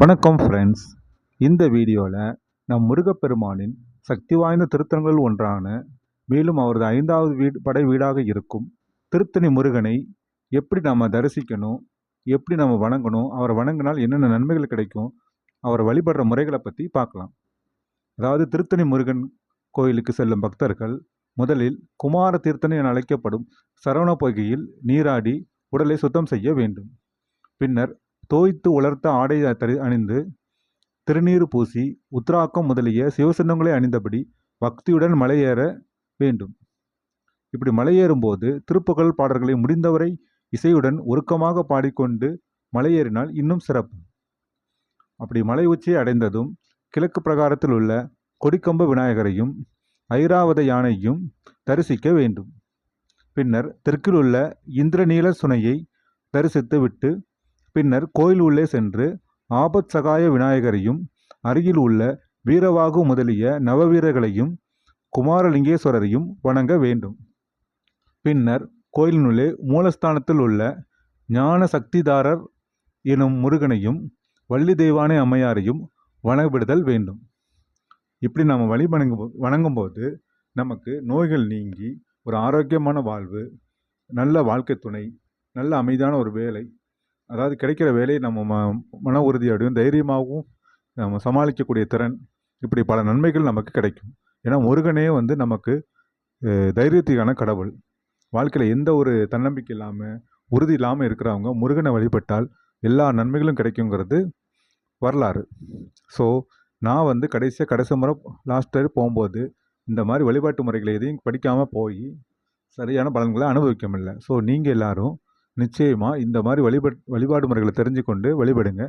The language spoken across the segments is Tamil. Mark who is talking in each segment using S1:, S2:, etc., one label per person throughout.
S1: வணக்கம் ஃப்ரெண்ட்ஸ் இந்த வீடியோவில் நம் முருகப்பெருமானின் சக்தி வாய்ந்த திருத்தங்கள் ஒன்றான மேலும் அவரது ஐந்தாவது வீடு படை வீடாக இருக்கும் திருத்தணி முருகனை எப்படி நம்ம தரிசிக்கணும் எப்படி நம்ம வணங்கணும் அவரை வணங்கினால் என்னென்ன நன்மைகள் கிடைக்கும் அவரை வழிபடுற முறைகளை பற்றி பார்க்கலாம். அதாவது திருத்தணி முருகன் கோயிலுக்கு செல்லும் பக்தர்கள் முதலில் குமார தீர்த்தனை என அழைக்கப்படும் சரவண பொய்கையில் நீராடி உடலை சுத்தம் செய்ய வேண்டும். பின்னர் தோய்த்து உலர்த்த ஆடை தரி அணிந்து திருநீறு பூசி உத்ராக்கம் முதலிய சிவசன்னங்களை அணிந்தபடி பக்தியுடன் மலையேற வேண்டும். இப்படி மலையேறும்போது திருப்புகழ் பாடல்களை முடிந்தவரை இசையுடன் உருக்கமாக பாடிக்கொண்டு மலையேறினால் இன்னும் சிறப்பு. அப்படி மலை உச்சியை அடைந்ததும் கிழக்கு பிரகாரத்தில் உள்ள கொடிக்கம்ப விநாயகரையும் ஐராவத யானையும் தரிசிக்க வேண்டும். பின்னர் தெற்கில் உள்ள இந்திரநீல சுனையை தரிசித்து விட்டு பின்னர் கோயில் உள்ளே சென்று ஆபத் சகாய விநாயகரையும் அருகில் உள்ள வீரவாகு முதலிய நவவீரர்களையும் குமாரலிங்கேஸ்வரரையும் வணங்க வேண்டும். பின்னர் கோயிலினுள்ளே மூலஸ்தானத்தில் உள்ள ஞான சக்திதாரர் எனும் முருகனையும் வள்ளி தெய்வானை அம்மையாரையும் வணங்கிவிடுதல் வேண்டும். இப்படி நாம் வழி வணங்கும் வணங்கும்போது நமக்கு நோய்கள் நீங்கி ஒரு ஆரோக்கியமான வாழ்வு நல்ல வாழ்க்கை துணை நல்ல அமைதியான ஒரு வேலை அதாவது கிடைக்கிற வேலையை நம்ம ம மன உறுதியோடையும் தைரியமாகவும் நம்ம சமாளிக்கக்கூடிய திறன் இப்படி பல நன்மைகள் நமக்கு கிடைக்கும். ஏன்னா முருகனே வந்து நமக்கு தைரியத்துக்கான கடவுள். வாழ்க்கையில் எந்த ஒரு தன்னம்பிக்கை இல்லாமல் உறுதி இல்லாமல் இருக்கிறவங்க முருகனை வழிபட்டால் எல்லா நன்மைகளும் கிடைக்குங்கிறது வரலாறு. ஸோ நான் வந்து கடைசியாக கடைசி முறை லாஸ்ட் இயர் போகும்போது இந்த மாதிரி வழிபாட்டு முறைகளை எதையும் படிக்காமல் போய் சரியான பலன்களை அனுபவிக்க முடியல. ஸோ நீங்கள் எல்லாரும் நிச்சயமாக இந்த மாதிரி வழிபட் வழிபாடு முறைகளை தெரிஞ்சுக்கொண்டு வழிபடுங்க.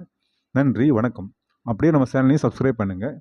S1: நன்றி வணக்கம். அப்படியே நம்ம சேனலையும் சப்ஸ்கிரைப் பண்ணுங்கள்